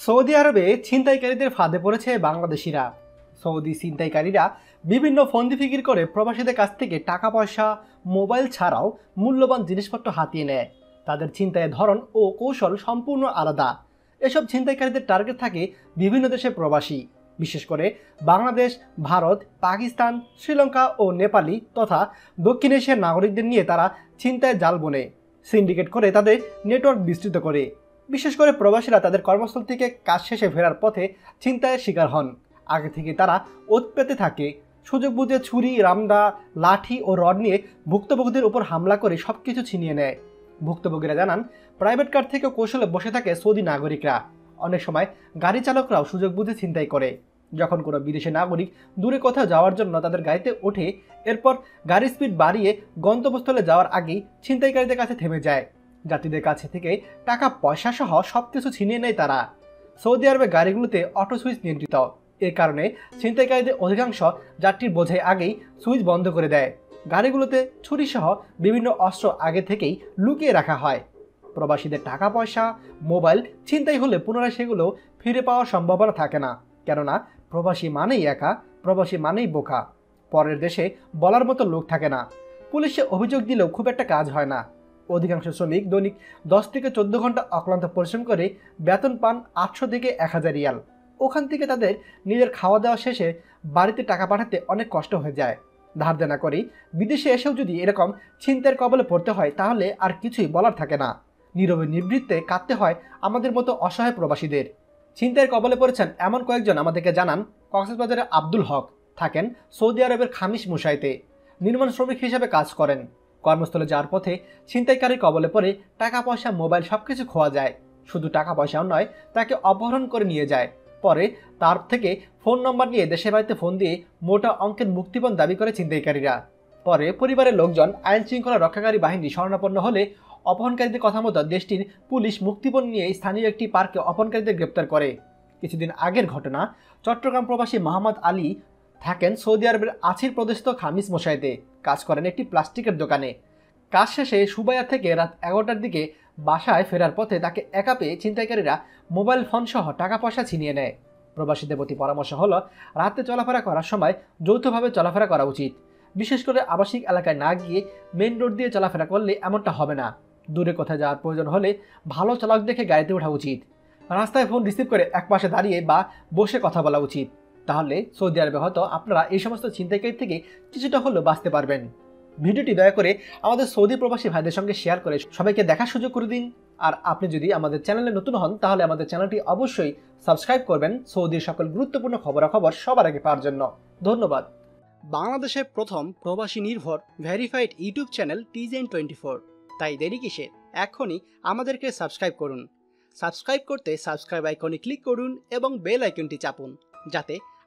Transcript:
Saudi আরবে ছিনতাইকারীদের ফাঁদে পড়েছে বাংলাদেশিরা। সৌদি ছিনতাইকারীরা বিভিন্ন ফন্দি ফিকির করে প্রবাসীদের কাছ থেকে টাকা পয়সা মোবাইল ছাড়াও মূল্যবান জিনিসপত্র হাতিয়ে নেয়। তাদের ছিনতাইয়ের ধরন ও কৌশল সম্পূর্ণ আলাদা। এসব ছিনতাইকারীদের টার্গেট থাকে বিভিন্ন দেশের প্রবাসী। বিশেষ করে বাংলাদেশ, ভারত, পাকিস্তান, শ্রীলঙ্কা ও নেপালি তথা দক্ষিণ এশিয়ার নাগরিকদের নিয়ে তারা ছিনতায় জাল বনে। সিন্ডিকেট করে তাদের নেটওয়ার্ক বিস্তৃত করে। বিশেষ করে প্রবাসীরা তাদের কর্মস্থল থেকে কাজ শেষে ফেরার পথে ছিনতাইয়ের শিকার হন। আগে থেকে তারা ওত পেতে থাকে। সুযোগ বুঝে ছুরি, রামদা, লাঠি ও রড নিয়ে ভুক্তভোগীদের উপর হামলা করে সব কিছু ছিনিয়ে নেয়। ভুক্তভোগীরা জানান, প্রাইভেট কার থেকে কৌশলে বসে থাকে সৌদি নাগরিকরা। অনেক সময় গাড়ি চালকরাও সুযোগ বুঝে ছিনতাই করে। যখন কোনো বিদেশি নাগরিক দূরে কোথাও যাওয়ার জন্য তাদের গাড়িতে ওঠে, এরপর গাড়ির স্পিড বাড়িয়ে গন্তব্যস্থলে যাওয়ার আগেই ছিনতাইকারীদের কাছে থেমে যায়। যাত্রীদের কাছে থেকে টাকা, পয়সা সহ সব কিছু ছিনিয়ে নেয় তারা। সৌদি আরবে গাড়িগুলোতে অটো সুইচ নিয়ন্ত্রিত। এর কারণে ছিনতাইকারীদের অধিকাংশ যাত্রীর বোঝাই আগেই সুইচ বন্ধ করে দেয়। গাড়িগুলোতে ছুরিসহ বিভিন্ন অস্ত্র আগে থেকেই লুকিয়ে রাখা হয়। প্রবাসীদের টাকা, পয়সা, মোবাইল ছিনতাই হলে পুনরায় সেগুলো ফিরে পাওয়ার সম্ভাবনা থাকে না। কেননা প্রবাসী মানেই একা, প্রবাসী মানেই বোকা। পরের দেশে বলার মতো লোক থাকে না। পুলিশে অভিযোগ দিলেও খুব একটা কাজ হয় না। অধিকাংশ শ্রমিক দৈনিক দশ থেকে চোদ্দ ঘণ্টা অক্লান্ত পরিশ্রম করে বেতন পান আটশো থেকে এক হাজার রিয়াল। ওখান থেকে তাদের নিজের খাওয়া দাওয়া শেষে বাড়িতে টাকা পাঠাতে অনেক কষ্ট হয়ে যায়। ধার দেনা করি বিদেশে এসেও যদি এরকম ছিনতের কবলে পড়তে হয়, তাহলে আর কিছুই বলার থাকে না। নীরবে নিবৃত্তে কাঁদতে হয় আমাদের মতো অসহায় প্রবাসীদের। ছিনতাইয়ের কবলে পড়েছেন এমন কয়েকজন আমাদেরকে জানান কক্সবাজারের আব্দুল হক। থাকেন সৌদি আরবের খামিস মুসাইতে। নির্মাণ শ্রমিক হিসেবে কাজ করেন। কর্মস্থলে যাওয়ার পথে ছিনতাইকারীর কবলে পড়ে টাকা পয়সা মোবাইল সব কিছু খোয়া যায়। শুধু টাকা পয়সাও নয়, তাকে অপহরণ করে নিয়ে যায়। পরে তার থেকে ফোন নম্বর নিয়ে দেশের বাড়িতে ফোন দিয়ে মোটা অঙ্কের মুক্তিপণ দাবি করে ছিনতাইকারীরা। পরে পরিবারের লোকজন আইন শৃঙ্খলা রক্ষাকারী বাহিনী শরণাপন্ন হলে অপহরণকারীদের কথা মতো দেশটির পুলিশ মুক্তিপণ নিয়ে স্থানীয় একটি পার্কে অপহরণকারীদের গ্রেপ্তার করে। কিছুদিন আগের ঘটনা, চট্টগ্রাম প্রবাসী মোহাম্মদ আলী থাকেন সৌদি আরবের আছির প্রদেশস্থ খামিস মশাইতে। কাজ করেন একটি প্লাস্টিকের দোকানে। কাজ শেষে সুবাইয়া থেকে রাত এগারোটার দিকে বাসায় ফেরার পথে তাকে একা পেয়ে ছিনতাইকারীরা মোবাইল ফোন সহ টাকা পয়সা ছিনিয়ে নেয়। প্রবাসীদের প্রতি পরামর্শ হলো, রাতে চলাফেরা করার সময় যৌথভাবে চলাফেরা করা উচিত। বিশেষ করে আবাসিক এলাকায় না গিয়ে মেন রোড দিয়ে চলাফেরা করলে এমনটা হবে না। দূরে কোথায় যাওয়ার প্রয়োজন হলে ভালো চালক দেখে গাড়িতে ওঠা উচিত। রাস্তায় ফোন রিসিভ করে এক পাশে দাঁড়িয়ে বা বসে কথা বলা উচিত। তাহলে সৌদি আরবে হয়তো আপনারা এই সমস্ত ছিনতাইকারী থেকে কিছুটা হলেও বাঁচতে পারবেন। ভিডিওটি দয়া করে আমাদের সৌদি প্রবাসী ভাইদের সঙ্গে শেয়ার করে সবাইকে দেখার সুযোগ করে দিন। আর আপনি যদি আমাদের চ্যানেলে নতুন হন, তাহলে আমাদের চ্যানেলটি অবশ্যই সাবস্ক্রাইব করবেন সৌদির সকল গুরুত্বপূর্ণ খবরাখবর সবার আগে পাওয়ার জন্য। ধন্যবাদ। বাংলাদেশের প্রথম প্রবাসী নির্ভর ভেরিফাইড ইউটিউব চ্যানেল টিজেন টোয়েন্টি ফোর তাই দেরি কিসের? এখনই আমাদেরকে সাবস্ক্রাইব করুন। সাবস্ক্রাইব করতে সাবস্ক্রাইব আইকনে ক্লিক করুন এবং বেল আইকনটি চাপুন, যাতে